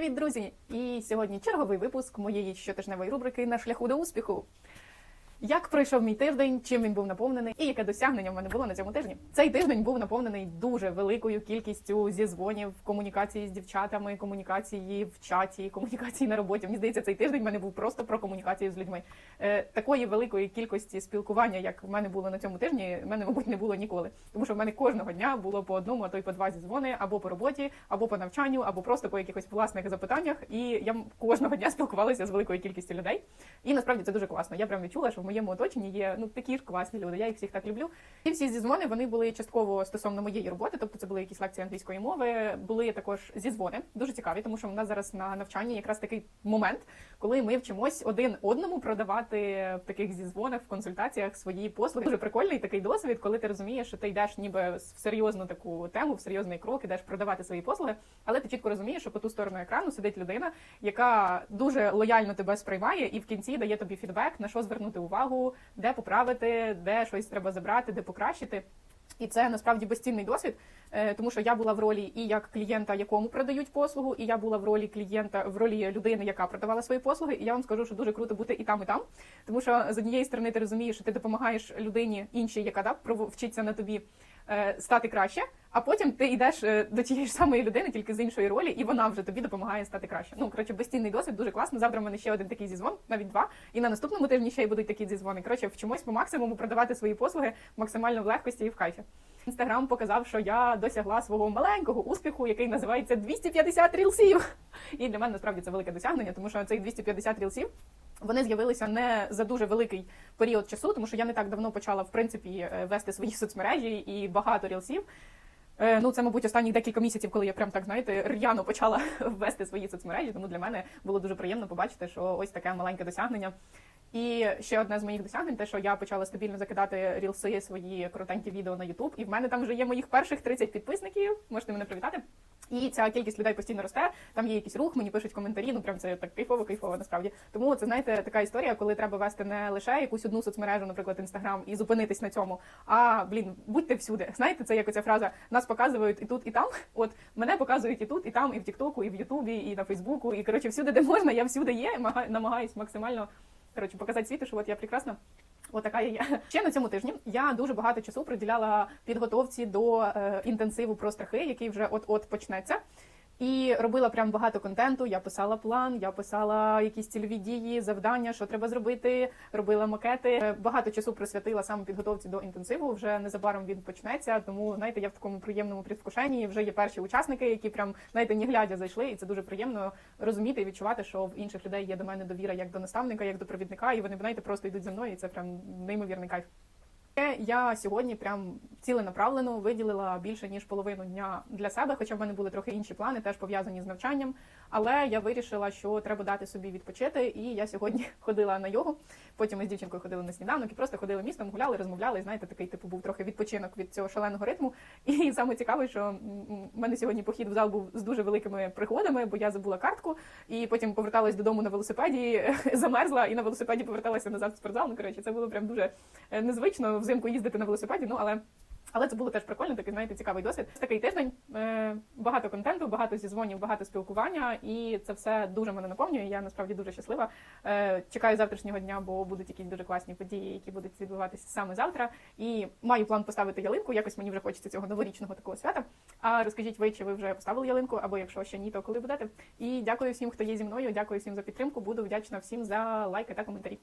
Привіт, друзі! І сьогодні черговий випуск моєї щотижневої рубрики на шляху до успіху. Як пройшов мій тиждень, чим він був наповнений, і яке досягнення в мене було на цьому тижні? Цей тиждень був наповнений дуже великою кількістю зізвонів, комунікації з дівчатами, комунікації в чаті, комунікації на роботі. Мені здається, цей тиждень в мене був просто про комунікацію з людьми. Е, такої великої кількості спілкування, як в мене було на цьому тижні, в мене, мабуть, не було ніколи. Тому що в мене кожного дня було по одному, а то й по два зізвони або по роботі, або по навчанню, або просто по якихось власних запитаннях. І я кожного дня спілкувалася з великою кількістю людей. І насправді це дуже класно. Я прям відчула, що в моєму оточенні є ну такі ж класні люди. Я їх всіх так люблю. І всі зізвони вони були частково стосовно моєї роботи, тобто це були якісь лекції англійської мови. Були також зізвони, дуже цікаві, тому що в нас зараз на навчанні якраз такий момент, коли ми вчимось один одному продавати в таких зізвонах в консультаціях свої послуги. Дуже прикольний такий досвід, коли ти розумієш, що ти йдеш ніби в серйозну таку тему, в серйозний крок, ідеш продавати свої послуги, але ти чітко розумієш, що по ту сторону екрану сидить людина, яка дуже лояльно тебе сприймає, і в кінці дає тобі фідбек, на що звернути увагу, де поправити, де щось треба забрати, де покращити. І це насправді безцінний досвід, е, тому що я була в ролі і як клієнта, якому продають послугу, і я була в ролі клієнта в ролі людини, яка продавала свої послуги. І я вам скажу, що дуже круто бути і там, і там. Тому що з однієї сторони ти розумієш, що ти допомагаєш людині іншій, яка да, вчиться на тобі стати краще. А потім ти йдеш е, до тієї ж самої людини, тільки з іншої ролі, і вона вже тобі допомагає стати краще. Ну коротше, безцінний досвід, дуже класно. Завтра в мене ще один такий зізвон, навіть два. І на наступному тижні ще й будуть такі зізвони. Коротше, вчимось по максимуму продавати свої послуги максимально в легкості і в кайфі. Інстаграм показав, що я досягла свого маленького успіху, який називається 250 рілсів. І для мене насправді це велике досягнення, тому що цей 250 рілсів. Вони з'явилися не за дуже великий період часу, тому що я не так давно почала в принципі е, вести свої соцмережі і багато рілсів. Е, Ну, це, мабуть, останні декілька місяців, коли я прям так знаєте, р'яно почала вести свої соцмережі. Тому для мене було дуже приємно побачити, що ось таке маленьке досягнення. І ще одне з моїх досягнень, те, що я почала стабільно закидати рілси свої коротенькі відео на YouTube, і в мене там вже є моїх перших 30 підписників. Можете мене привітати. І ця кількість людей постійно росте. Там є якийсь рух, мені пишуть коментарі. Ну прям це так кайфово, кайфово насправді. Тому це знаєте така історія, коли треба вести не лише якусь одну соцмережу, наприклад, інстаграм, і зупинитись на цьому. А блін, будьте всюди. Знаєте, це як оця фраза нас показують і тут, і там. От мене показують і тут, і там, і в Тіктоку, і в Ютубі, і на Фейсбуку, і коротше, всюди, де можна, я всюди є. мага- Намагаюсь максимально коротше показати світу, що от я прекрасна. Отака я. Ще на цьому тижні я дуже багато часу приділяла підготовці до е, інтенсиву про страхи, який вже от-от почнеться. І робила прям багато контенту. Я писала план, я писала якісь цільові дії, завдання, що треба зробити. Робила макети. Е, Багато часу присвятила саме підготовці до інтенсиву. Вже незабаром він почнеться. Тому знаєте, я в такому приємному предвкушенні. Вже є перші учасники, які прям знаєте, не глядя зайшли, і це дуже приємно розуміти і відчувати, що в інших людей є до мене довіра як до наставника, як до провідника, і вони знаєте, просто йдуть за мною. І це прям неймовірний кайф. Я сьогодні прям ціленаправлено виділила більше ніж половину дня для себе, хоча в мене були трохи інші плани, теж пов'язані з навчанням. Але я вирішила, що треба дати собі відпочити. І я сьогодні ходила на йогу. Потім ми з дівчинкою ходили на сніданок і просто ходили містом, гуляли, розмовляли. І знаєте, такий типу був трохи відпочинок від цього шаленого ритму. І саме цікаве, що в мене сьогодні похід в зал був з дуже великими пригодами, бо я забула картку, і потім поверталась додому на велосипеді, замерзла і на велосипеді поверталася назад в спортзал. Ну коротше, це було прям дуже е, незвично взимку їздити на велосипеді. Ну але. Але це було теж прикольно, такий знаєте, цікавий досвід. Такий тиждень, е, багато контенту, багато зізвонів, багато спілкування, і це все дуже мене наповнює. Я насправді дуже щаслива. Е, чекаю завтрашнього дня, бо будуть якісь дуже класні події, які будуть відбуватися саме завтра. І маю план поставити ялинку. Якось мені вже хочеться цього новорічного такого свята. А розкажіть ви, чи ви вже поставили ялинку, або якщо ще ні, то коли будете. І дякую всім, хто є зі мною. Дякую всім за підтримку. Буду вдячна всім за лайки та коментарі.